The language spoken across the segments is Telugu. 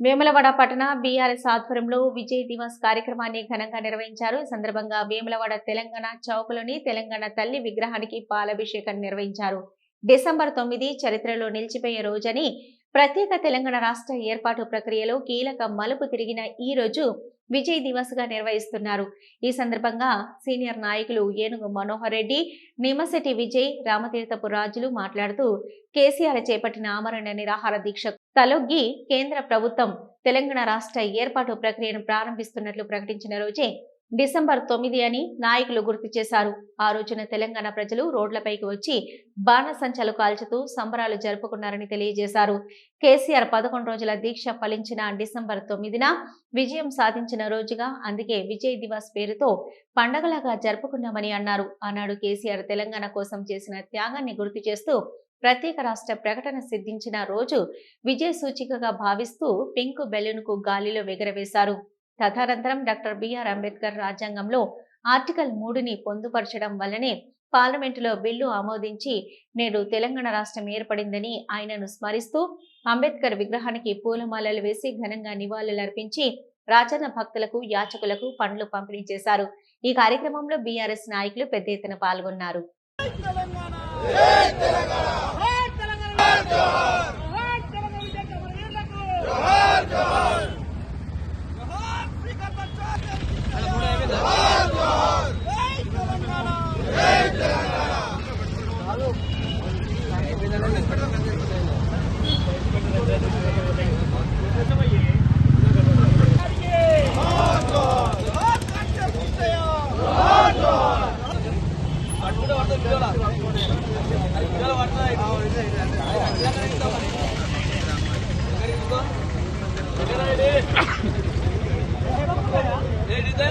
వేములవాడ పట్టణ బీఆర్ఎస్ ఆధ్వర్యంలో విజయ్ దివస్ కార్యక్రమాన్ని ఘనంగా నిర్వహించారు. ఈ సందర్భంగా వేములవాడ తెలంగాణ చౌకలోని తెలంగాణ తల్లి విగ్రహానికి పాలాభిషేకం నిర్వహించారు. డిసెంబర్ తొమ్మిది చరిత్రలో నిలిచిపోయే రోజని ప్రత్యేక తెలంగాణ రాష్ట్ర ఏర్పాటు ప్రక్రియలో కీలక మలుపు తిరిగిన ఈ రోజు విజయ్ దివస్గా నిర్వహిస్తున్నారు. ఈ సందర్భంగా సీనియర్ నాయకులు ఏనుగు మనోహర్ రెడ్డి నిమ్మశెట్టి విజయ్ రామతీర్థపు రాజులు మాట్లాడుతూ కేసీఆర్ చేపట్టిన ఆమరణ నిరాహార దీక్ష తలొగ్గి కేంద్ర ప్రభుత్వం తెలంగాణ రాష్ట్ర ఏర్పాటు ప్రక్రియను ప్రారంభిస్తున్నట్లు ప్రకటించిన రోజే డిసెంబర్ తొమ్మిది అని నాయకులు గుర్తు చేశారు. ఆ రోజున తెలంగాణ ప్రజలు రోడ్లపైకి వచ్చి బాణసంచలు కాల్చుతూ సంబరాలు జరుపుకున్నారని తెలియజేశారు. కేసీఆర్ పదకొండు రోజుల దీక్ష ఫలించిన డిసెంబర్ తొమ్మిదిన విజయం సాధించిన రోజుగా అందుకే విజయ్ దివాస్ పేరుతో పండగలాగా జరుపుకున్నామని అన్నారు. ఆనాడు కేసీఆర్ తెలంగాణ కోసం చేసిన త్యాగాన్ని గుర్తు చేస్తూ ప్రత్యేక రాష్ట్ర ప్రకటన సిద్ధించిన రోజు విజయ సూచికగా భావిస్తూ పింక్ బెలూన్కు గాలిలో ఎగరవేశారు. తదనంతరం డాక్టర్ బిఆర్ అంబేద్కర్ రాజ్యాంగంలో ఆర్టికల్ మూడుని పొందుపరచడం వల్లనే పార్లమెంటులో బిల్లు ఆమోదించి నేడు తెలంగాణ రాష్ట్రం ఏర్పడిందని ఆయనను స్మరిస్తూ అంబేద్కర్ విగ్రహానికి పూలమాలలు వేసి ఘనంగా నివాళులర్పించి రాజన్న భక్తులకు యాచకులకు పండ్లు పంపిణీ చేశారు ఈ కార్యక్రమంలో బీఆర్ఎస్ నాయకులు పెద్ద ఎత్తున పాల్గొన్నారు ಇದೆ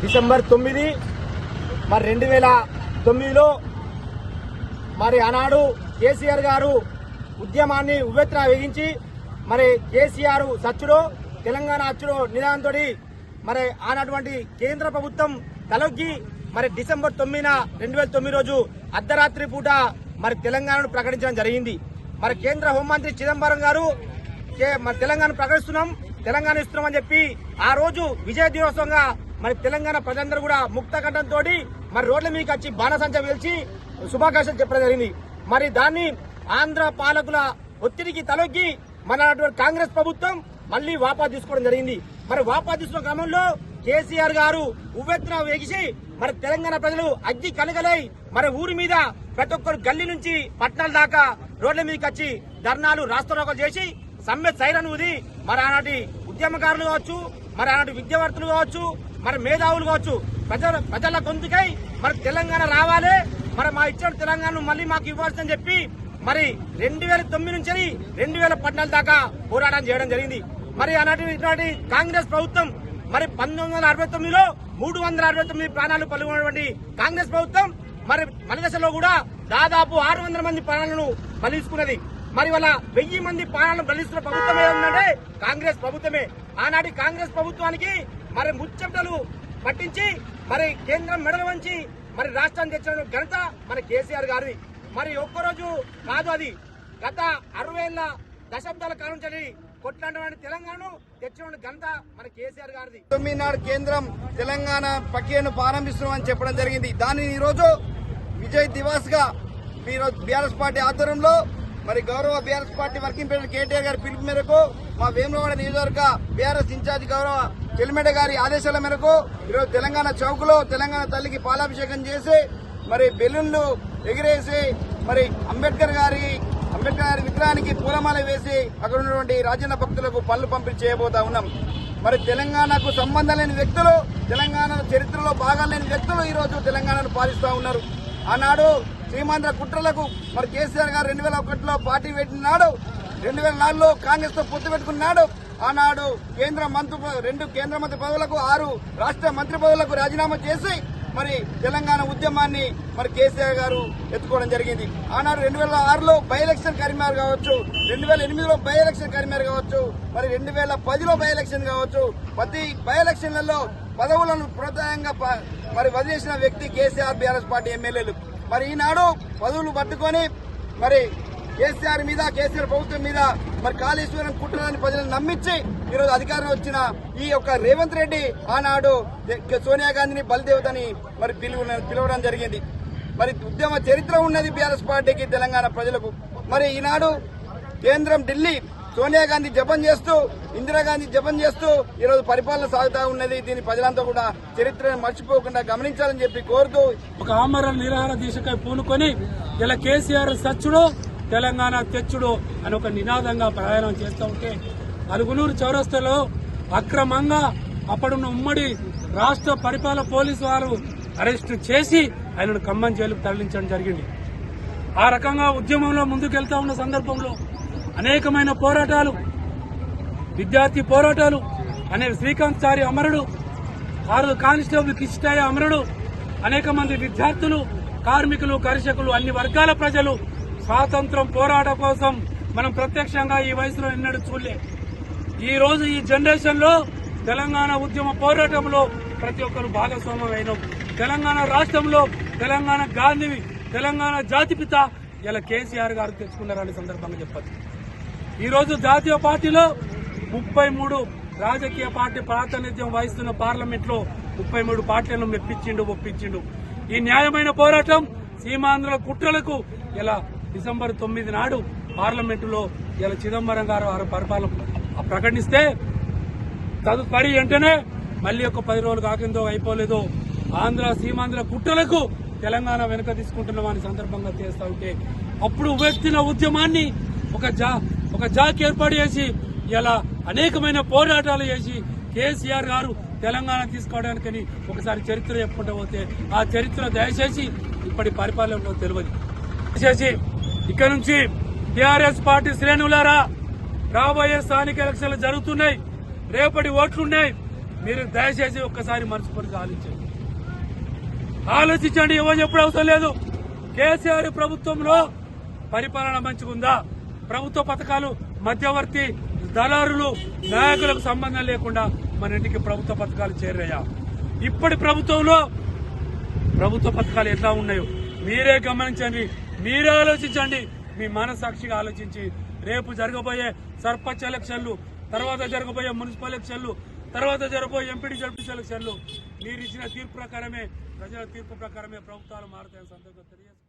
డిసెంబర్ తొమ్మిది మరి రెండు వేల తొమ్మిదిలో మరి ఆనాడు కేసీఆర్ గారు ఉద్యమాన్ని ఉవ్వెత్తున వేగించి మరి కేసీఆర్ సచ్చుడో తెలంగాణ అచ్చుడో నిదానంతో మరి ఆనటువంటి కేంద్ర ప్రభుత్వం తలొగ్గి మరి డిసెంబర్ తొమ్మిదిన రెండు వేల తొమ్మిది రోజు అర్ధరాత్రి పూట మరి తెలంగాణను ప్రకటించడం జరిగింది. మరి కేంద్ర హోంమంత్రి చిదంబరం గారు కే- మరి తెలంగాణ ప్రకటిస్తున్నాం. తెలంగాణ ఇస్తున్నామని చెప్పి ఆ రోజు విజయ దినోత్సవంగా మరి తెలంగాణ ప్రజలందరూ కూడా ముక్త కంఠంతో మరి రోడ్ల మీదకి వచ్చి బాణసంచ వేల్చి శుభాకాంక్షలు చెప్పడం జరిగింది. మరి దాన్ని ఆంధ్ర పాలకుల ఒత్తిడికి తలొగ్గి మన కాంగ్రెస్ ప్రభుత్వం మళ్ళీ వాపా తీసుకోవడం జరిగింది. మరి వాపా తీసుకున్న క్రమంలో కేసీఆర్ గారు ఉవ్వెత్తున వేగిసి మరి తెలంగాణ ప్రజలు అగ్గి కలగలై మరి ఊరి మీద ప్రతి ఒక్కరు గల్లీ నుంచి పట్టణాల దాకా రోడ్ల మీదకి వచ్చి ధర్నాలు రాస్తారోకలు చేసి సమ్మె సైరన్ ఊది మరి ఆనాటి ఉద్యమకారులు కావచ్చు మరి ఆనాటి విద్యావర్తులు కావచ్చు మరి మేధావులు కావచ్చు ప్రజల ప్రజల గొంతుకై మరి తెలంగాణ రావాలి. మరి మా ఇచ్చిన తెలంగాణను మళ్ళీ మాకు ఇవ్వాల్సిందని చెప్పి మరి రెండు వేల తొమ్మిది నుంచి రెండు వేల పద్నాలుగు దాకా పోరాటం చేయడం జరిగింది. మరి ఆనాటి ఇటువంటి కాంగ్రెస్ ప్రభుత్వం మరి పంతొమ్మిది వందల అరవై తొమ్మిదిలో మూడు వందల అరవై తొమ్మిది ప్రాణాలు పలుకున్నటువంటి కాంగ్రెస్ ప్రభుత్వం మరి మనదశలో కూడా దాదాపు ఆరు వందల మంది ప్రాణాలను బలిసుకున్నది మరి వాళ్ళ వెయ్యి మంది ప్రాణాలను బలిస్తున్న ప్రభుత్వమే ఉందంటే కాంగ్రెస్ ప్రభుత్వమే. ఆనాటి కాంగ్రెస్ ప్రభుత్వానికి మరి ముచ్చటలు పట్టించి మరి కేంద్రం మెడలు వంచి మరి రాష్ట్రాన్ని తెచ్చిన ఘనత మన కేసీఆర్ గారిది. మరి ఒక్కరోజు కాదు అది. గత అరవై ఏళ్ళ దశాబ్దాల కాలం చదివి కొట్లాంటి తెలంగాణ తెచ్చిన ఘనత మన కేసీఆర్ గారిది. తొమ్మిది నాడు కేంద్రం తెలంగాణ ప్రక్రియను ప్రారంభిస్తున్నామని చెప్పడం జరిగింది. దానిని ఈరోజు విజయ్ దివాస్గా బీఆర్ఎస్ పార్టీ ఆధ్వర్యంలో మరి గౌరవ BRS party working president KTR గారి పిలుపు మేరకు మా వేములవాడ నియోజకవర్గ బీఆర్ఎస్ ఇన్ఛార్జ్ గౌరవ చెల్లిమెడ గారి ఆదేశాల మేరకు ఈరోజు తెలంగాణ చౌక్లో తెలంగాణ తల్లికి పాలాభిషేకం చేసి మరి బెలూన్లు ఎగిరేసి మరి అంబేద్కర్ గారి అంబేద్కర్ గారి విగ్రహానికి పూలమాల వేసి అక్కడ ఉన్నటువంటి రాజన్న భక్తులకు పళ్ళు పంపిణీ చేయబోతా ఉన్నాం. మరి తెలంగాణకు సంబంధం లేని వ్యక్తులు తెలంగాణ చరిత్రలో భాగం లేని వ్యక్తులు ఈరోజు తెలంగాణను పాలిస్తూ ఉన్నారు. ఆనాడు శ్రీమంద్ర కుట్రలకు మరి కేసీఆర్ గారు రెండు వేల ఒకటిలో పార్టీ పెట్టినాడు. రెండు వేల నాలుగులో కాంగ్రెస్తో పొత్తు పెట్టుకున్నాడు. ఆనాడు కేంద్ర మంత్రి రెండు కేంద్ర మంత్రి పదవులకు ఆరు రాష్ట్ర మంత్రి పదవులకు రాజీనామా చేసి మరి తెలంగాణ ఉద్యమాన్ని మరి కేసీఆర్ గారు ఎత్తుకోవడం జరిగింది. ఆనాడు రెండు వేల ఆరులో బై ఎలక్షన్ కరీంనగర్ కావచ్చు రెండు వేల ఎనిమిదిలో బై ఎలక్షన్ కరీంనగర్ కావచ్చు మరి రెండు వేల పదిలో బై ఎలక్షన్ కావచ్చు ప్రతి బై ఎలక్షన్లలో పదవులను ప్రధానంగా ప- మరి వదిలేసిన వ్యక్తి కేసీఆర్ బీఆర్ఎస్ పార్టీ ఎమ్మెల్యేలు. మరి ఈనాడు పదవులు పట్టుకొని మరి కేసీఆర్ మీద కేసీఆర్ ప్రభుత్వం మీద మరి కాళేశ్వరం కుట్రలని ప్రజలను నమ్మించి ఈరోజు అధికారం వచ్చిన ఈ యొక్క రేవంత్ రెడ్డి ఆనాడు సోనియా గాంధీని బలిదేవతని మరి పిలువ పిలవడం జరిగింది. మరి ఉద్యమ చరిత్ర ఉన్నది బీఆర్ఎస్ పార్టీకి తెలంగాణ ప్రజలకు. మరి ఈనాడు కేంద్రం ఢిల్లీ సోనియా గాంధీ జపం చేస్తూ ఇందిరాగాంధీ జపం చేస్తూ ఈరోజు పరిపాలన సాగుతా ఉన్నది. దీని ప్రజలంతా కూడా చరిత్రను మర్చిపోకుండా గమనించాలని చెప్పి కోరుతూ ఒక ఆమరణ నిరాహార దీక్షకై పూనుకొని ఇలా కేసీఆర్ సచ్చుడు తెలంగాణ తెచ్చుడు అని ఒక నినాదంగా ప్రయాణం చేస్తూ ఉంటే అలుగునూరు చౌరస్తలో అక్రమంగా అప్పుడున్న ఉమ్మడి రాష్ట్ర పరిపాలన పోలీసు వారు అరెస్టు చేసి ఆయనను ఖమ్మం జైలుకు తరలించడం జరిగింది. ఆ రకంగా ఉద్యమంలో ముందుకెళ్తా ఉన్న సందర్భంలో అనేకమైన పోరాటాలు విద్యార్థి పోరాటాలు అనే శ్రీకాంత్ చారి అమరుడు కారు కానిస్టేబుల్ కిష్టాయ అమరుడు అనేక మంది విద్యార్థులు కార్మికులు కర్షకులు అన్ని వర్గాల ప్రజలు స్వాతంత్రం పోరాటం కోసం మనం ప్రత్యక్షంగా ఈ వయసులో ఎన్నడూ చూడలే. ఈ రోజు ఈ జనరేషన్లో తెలంగాణ ఉద్యమ పోరాటంలో ప్రతి ఒక్కరు భాగస్వామ్యం అయినాం తెలంగాణ రాష్ట్రంలో తెలంగాణ గాంధీ తెలంగాణ జాతిపిత ఇలా కేసీఆర్ గారు తెచ్చుకున్నారనే సందర్భంగా చెప్పచ్చు. ఈరోజు జాతీయ పార్టీలో ముప్పై మూడు రాజకీయ పార్టీ ప్రాతినిధ్యం వహిస్తున్న పార్లమెంట్లో ముప్పై మూడు పార్టీలను మెప్పించిండు ఒప్పించిండు. ఈ న్యాయమైన పోరాటం సీమాంధ్రుల కుట్రలకు ఇలా డిసెంబర్ తొమ్మిది నాడు పార్లమెంటులో ఇలా చిదంబరం గారు వారు పరిపాలన ప్రకటిస్తే తదుపరి వెంటనే మళ్ళీ ఒక పది రోజులు కాకిందో అయిపోలేదో. ఆంధ్ర సీమాంధ్ర కుట్రలకు తెలంగాణ వెనుక తీసుకుంటున్నామని సందర్భంగా చేస్తా ఉంటే అప్పుడు వేస్తున్న ఉద్యమాన్ని ఒక జా ఒక జాక్ ఏర్పాటు చేసి ఇలా అనేకమైన పోరాటాలు చేసి కేసీఆర్ గారు తెలంగాణ తీసుకోవడానికని ఒకసారి చరిత్ర చెప్పుకుంటూ పోతే ఆ చరిత్ర దయచేసి ఇప్పటి పరిపాలనలో తెలియదు. దయచేసి ఇక్కడ నుంచి టీఆర్ఎస్ పార్టీ శ్రేణులారా రాబోయే స్థానిక ఎలక్షన్లు జరుగుతున్నాయి రేపటి ఓట్లున్నాయి. మీరు దయచేసి ఒక్కసారి మనసుపడికి ఆలోచించండి. ఆలోచించండి ఇవ్వని ఎప్పుడు అవసరం లేదు. కేసీఆర్ ప్రభుత్వంలో పరిపాలన మంచిగుందా? ప్రభుత్వ పథకాలు మధ్యవర్తి దళారులు నాయకులకు సంబంధం లేకుండా మన ఇంటికి ప్రభుత్వ పథకాలు చేరాయా? ఇప్పటి ప్రభుత్వంలో ప్రభుత్వ పథకాలు ఎట్లా ఉన్నాయో మీరే గమనించండి మీరే ఆలోచించండి మీ మనసాక్షిగా ఆలోచించి. రేపు జరగబోయే సర్పంచ్ ఎలక్షన్లు తర్వాత జరగబోయే మున్సిపల్ ఎలక్షన్లు తర్వాత జరగబోయే ఎంపీడీ జడ్పీ ఎలక్షన్లు. మీరు ఇచ్చిన తీర్పు ప్రకారమే ప్రజల తీర్పు ప్రకారమే ప్రభుత్వాలు మారుతాయని సందర్భంగా తెలియజేసుకుంటున్నాను